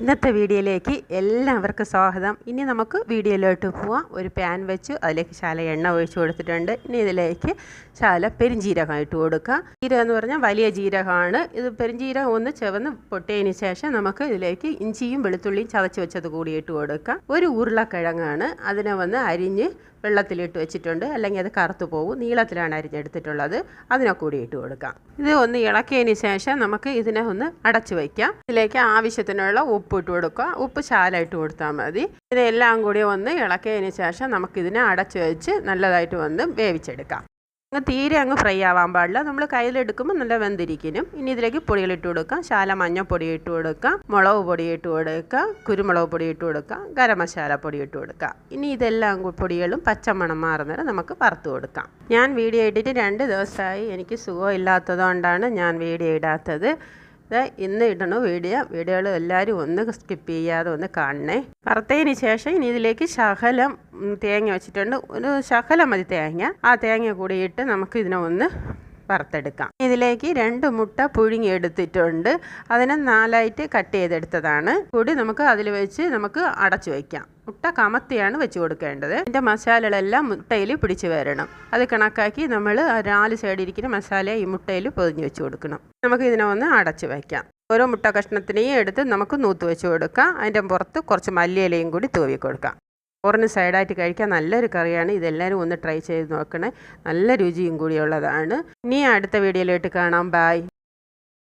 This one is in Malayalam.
ഇന്നത്തെ വീഡിയോയിലേക്ക് എല്ലാവർക്കും സ്വാഗതം. ഇനി നമുക്ക് വീഡിയോയിലോട്ട് പോവാം. ഒരു പാൻ വെച്ച് അതിലേക്ക് ശാല എണ്ണ ഒഴിച്ച് കൊടുത്തിട്ടുണ്ട്. ഇനി ഇതിലേക്ക് ശാല പെരിഞ്ജീരകം ഇട്ട് കൊടുക്കുക ജീരകം എന്ന് പറഞ്ഞാൽ വലിയ ജീരകമാണ്. ഇത് പെരിഞ്ജീരകം ഒന്ന് ചെവന്ന് പൊട്ടിയതിന് ശേഷം നമുക്ക് ഇതിലേക്ക് ഇഞ്ചിയും വെളുത്തുള്ളിയും ചതച്ച് വെച്ചത് കൂടി ഇട്ട് കൊടുക്കുക ഒരു ഉരുളക്കിഴങ്ങാണ്. അതിനെ വന്ന് അരിഞ്ഞ് വെള്ളത്തിലിട്ട് വെച്ചിട്ടുണ്ട്. അല്ലെങ്കിൽ അത് കറുത്തു പോകും. നീളത്തിലാണ് അരിഞ്ഞെടുത്തിട്ടുള്ളത്. അതിനെ കൂടി ഇട്ട് കൊടുക്കാം. ഇത് ഒന്ന് ഇളക്കിയതിന് ശേഷം നമുക്ക് ഇതിനെ ഒന്ന് അടച്ചു വയ്ക്കാം ഇതിലേക്ക് ആവശ്യത്തിനുള്ള ഉപ്പ് ഇട്ട് കൊടുക്കുക. ഉപ്പ് ചാലായിട്ട് കൊടുത്താൽ മതി. ഇതെല്ലാം കൂടി വന്ന് ഇളക്കിയതിന് ശേഷം നമുക്കിതിനെ അടച്ചു വെച്ച് നല്ലതായിട്ട് വന്ന് വേവിച്ചെടുക്കാം. അങ്ങ് തീരെ അങ്ങ് ഫ്രൈ ആവാൻ പാടില്ല. നമ്മൾ കയ്യിലെടുക്കുമ്പോൾ നല്ല വെന്തിരിക്കും. ഇനി ഇതിലേക്ക് പൊടികളിട്ട് കൊടുക്കാം. ശാല മഞ്ഞൾപ്പൊടി ഇട്ട് കൊടുക്കാം. മുളക് പൊടി ഇട്ട് കൊടുക്കുക കുരുമുളക് പൊടി ഇട്ട് കൊടുക്കാം. ഗരം മസാല പൊടി ഇട്ട് കൊടുക്കുക ഇനി ഇതെല്ലാം പൊടികളും പച്ചമണം മാറുന്നത് നമുക്ക് വറുത്ത് കൊടുക്കാം. ഞാൻ വീഡിയോ ഇട്ടിട്ട് രണ്ട് ദിവസമായി എനിക്ക് സുഖമില്ലാത്തതുകൊണ്ടാണ് ഞാൻ വീഡിയോ ഇടാത്തത്. ഇന്ന് ഇടണ വീഡിയോ. വീഡിയോകൾ എല്ലാവരും ഒന്ന് സ്കിപ്പ് ചെയ്യാതെ ഒന്ന് കാണണേ. വറുത്തതിന് ശേഷം ഇനി ഇതിലേക്ക് ശകലം തേങ്ങ വെച്ചിട്ടുണ്ട്. ഒരു ശകലം മതി തേങ്ങ. ആ തേങ്ങ കൂടി ഇട്ട് നമുക്ക് ഇതിനെ ഒന്ന് വറുത്തെടുക്കാം. ഇതിലേക്ക് രണ്ട് മുട്ട പുഴുങ്ങി എടുത്തിട്ടുണ്ട്. അതിനെ നാലായിട്ട് കട്ട് ചെയ്തെടുത്തതാണ്. കൂടി നമുക്ക് അതിൽ വെച്ച് നമുക്ക് അടച്ചു വയ്ക്കാം മുട്ട കമത്തിയാണ് വെച്ച് കൊടുക്കേണ്ടത്. ഇതിന്റെ മസാലകളെല്ലാം മുട്ടയിൽ പിടിച്ച് വരണം. അത് കണക്കാക്കി നമ്മൾ നാല് സൈഡിരിക്കുന്ന മസാല ഈ മുട്ടയിൽ പൊതിഞ്ഞ് വെച്ച് കൊടുക്കണം. നമുക്ക് ഇതിനെ ഒന്ന് അടച്ചു വയ്ക്കാം ഓരോ മുട്ട കഷ്ണത്തിനെയും എടുത്ത് നമുക്ക് നൂത്ത് വെച്ച് കൊടുക്കാം. അതിന്റെ പുറത്ത് കുറച്ച് മല്ലിയിലയും കൂടി തൂവി കൊടുക്കാം. ചോറിന് സൈഡായിട്ട് കഴിക്കാൻ നല്ലൊരു കറിയാണ്. ഇതെല്ലാവരും ഒന്ന് ട്രൈ ചെയ്ത് നോക്കണേ. നല്ല രുചിയും കൂടിയുള്ളതാണ്. ഇനി അടുത്ത വീഡിയോയിലോട്ട് കാണാം. ബായ്